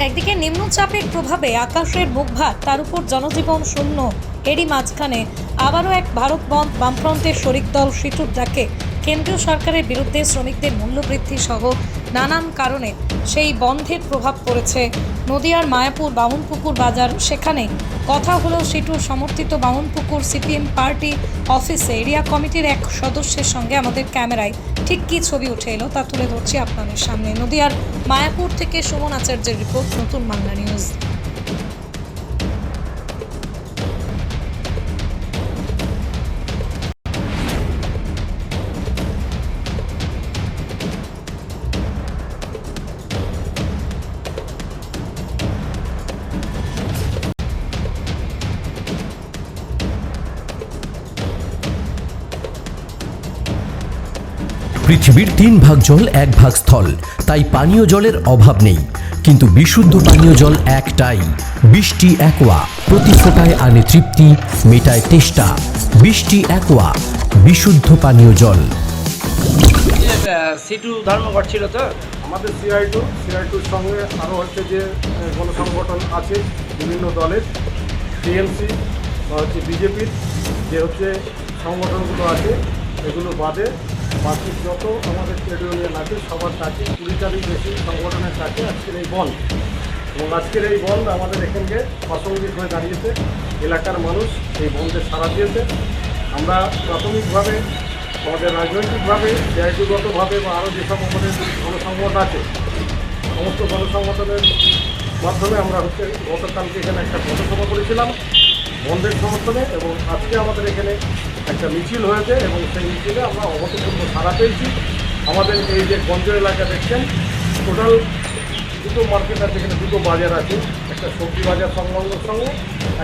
একদিকে নিম্নচাপের প্রভাবে আকাশের মুখভাত তার উপর জনজীবন শূন্য। এরই মাঝখানে আবারও এক ভারত বন্ধ বামফ্রন্টের শরিক দল সিটুর ডাকে কেন্দ্রীয় সরকারের বিরুদ্ধে শ্রমিকদের মূল্যবৃদ্ধি সহ নানান কারণে সেই বন্ধের প্রভাব পড়েছে নদিয়ার মায়াপুর বামুনপুকুর বাজার। সেখানে কথা হলো সিটুর সমর্থিত বামুনপুকুর সিপিএম পার্টি অফিসে এরিয়া কমিটির এক সদস্যের সঙ্গে আমাদের ক্যামেরায় ঠিক কী ছবি উঠে এলো তা তুলে ধরছি আপনাদের সামনে। নদিয়ার মায়াপুর থেকে সুমন আচার্যের রিপোর্ট, নতুন বাংলা নিউজ। পৃথিবীর তিন ভাগ জল এক ভাগ স্থল। তাই পানীয় জলের অভাব নেই। কিন্তু বিশুদ্ধ পানীয় জল একটাই বৃষ্টি একোয়া। প্রতি ফোটায় আনে তৃপ্তি মেটায় তেষ্টা। বৃষ্টি একোয়া বিশুদ্ধ পানীয় জল। সিটু ধর্মঘট ছিল তো? আমাদের সিআই টু সিআই টুর সঙ্গে আরও হচ্ছে যে গণসংগঠন আছে বিভিন্ন দলের। টিএমসি বা হচ্ছে বিজেপির যে হচ্ছে সংগঠনগুলো আছে এগুলো বাদে বাকি যত আমাদের ট্রেড ইউনিয়ন আছে সবার কাছে, কুড়িটারই বেশি সংগঠনের কাছে আজকের এই বন্ধ। এবং আজকের এই বন্ধ আমাদের এখানকে প্রাসঙ্গিক হয়ে দাঁড়িয়েছে। এলাকার মানুষ এই বন্ধে সাড়া দিয়েছে। আমরা প্রাথমিকভাবে, আমাদের রাজনৈতিকভাবে জায়গাগতভাবে বা আরও যেসব আমাদের গণসংগঠন আছে, সমস্ত গণসংগঠনের মাধ্যমে আমরা হচ্ছে গতকালকে এখানে একটা পথসভা করেছিলাম, বন্ধের সমর্থনে। এবং আজকে আমাদের এখানে একটা মিছিল হয়েছে এবং সেই মিছিলে আমরা অভূতপূর্ণ সাড়া পেয়েছি। আমাদের এই যে গঞ্জ এলাকা দেখছেন টোটাল দুটো মার্কেট আছে এখানে দুটো বাজার আছে। একটা সবজি বাজার সংলগ্ন সঙ্গে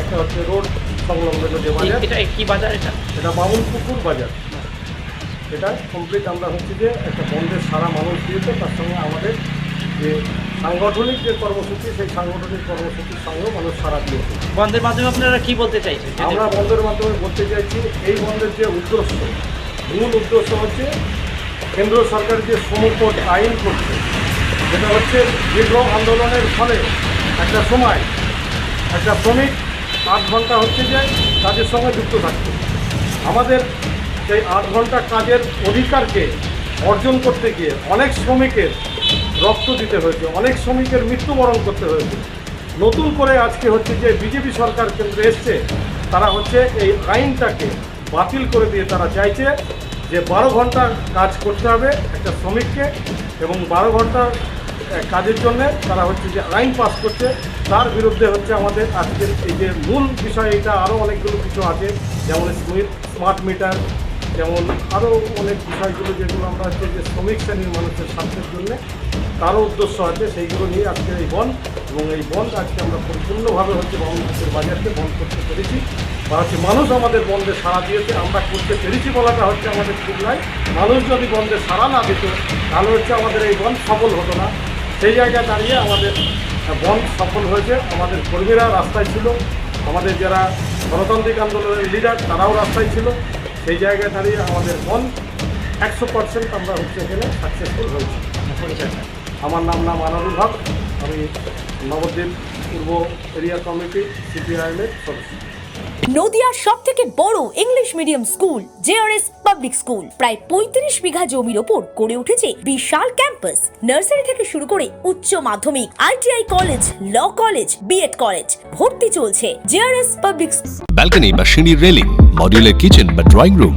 একটা হচ্ছে রোড সংলগ্ন যে বাজার। এটা কি বাজার এটা? এটা বামুন পুকুর বাজার। এটা কমপ্লিট আমরা হচ্ছে যে একটা বন্ধের সারা মানুষ দিয়েছে তার সঙ্গে যে সাংগঠনিক যে কর্মসূচি সেই সাংগঠনিক কর্মসূচির সঙ্গেও মানুষ সারা দিয়েছে বন্ধের মাধ্যমে আপনারা কি বলতে চাইছেন? আমরা বন্ধের মাধ্যমে বলতে চাইছি এই বন্ধের যে উদ্দেশ্য মূল উদ্দেশ্য হচ্ছে কেন্দ্র সরকার যে শ্রমকোট আইন করছে যেটা হচ্ছে দীর্ঘ আন্দোলনের ফলে একটা সময় একটা শ্রমিক আট ঘণ্টা হচ্ছে যে কাজের সঙ্গে যুক্ত থাকছে আমাদের সেই আট ঘণ্টা কাজের অধিকারকে অর্জন করতে গিয়ে অনেক শ্রমিকের রক্ত দিতে হয়েছে, অনেক শ্রমিকের মৃত্যুবরণ করতে হয়েছে। নতুন করে আজকে হচ্ছে যে বিজেপি সরকার কেন্দ্রে এসছে, তারা হচ্ছে এই আইনটাকে বাতিল করে দিয়ে তারা চাইছে যে বারো ঘণ্টা কাজ করতে হবে একটা শ্রমিককে এবং বারো ঘণ্টা কাজের জন্য তারা হচ্ছে যে আইন পাস করছে। তার বিরুদ্ধে হচ্ছে আমাদের আজকের এই যে মূল বিষয়, এটা আরও অনেকগুলো কিছু আছে, যেমন স্মার্ট মিটার, যেমন আরও অনেক বিষয়গুলো যেগুলো আমরা হচ্ছে যে শ্রমিক শ্রেণির মানুষের স্বার্থের জন্য তারও উদ্দেশ্য আছে, সেইগুলো নিয়ে আজকের এই বন এবং এই বন আজকে আমরা পরিপূর্ণভাবে হচ্ছে বাংলাদেশের বাজারকে বন্ধ করতে পেরেছি। বা হচ্ছে মানুষ আমাদের বন্ধে সাড়া দিয়েছে, আমরা করতে পেরেছি বলাটা হচ্ছে আমাদের ঠিক নয়। মানুষ যদি বন্ধে সাড়া না দিত, তাহলে হচ্ছে আমাদের এই বন্ধ সফল হতো না। সেই জায়গায় দাঁড়িয়ে আমাদের বন সফল হয়েছে। আমাদের কর্মীরা রাস্তায় ছিল। আমাদের যারা গণতান্ত্রিক আন্দোলনের লিডার তারাও রাস্তায় ছিল। সেই জায়গায় দাঁড়িয়ে আমাদের বন একশো পার্সেন্ট আমরা হচ্ছে এখানে সাকসেসফুল হয়েছি। আমার নাম নাম আনারুল হক। আমি নবদ্বীপ পূর্ব এরিয়া কমিটি সিপিআইএমের সদস্য। নদিয়ার সব থেকে বড় English medium school JRS public school. প্রায় পঁয়ত্রিশ বিঘা জমির ওপর গড়ে উঠেছে বিশাল ক্যাম্পাস। নার্সারি থেকে শুরু করে উচ্চ মাধ্যমিক ITI college law college BEd college ভর্তি চলছে জেআরএস পাবলিক ব্যালকনি বা সিঁড়ির রেলিং মডিউলার কিচেন বা ড্রয়িং রুম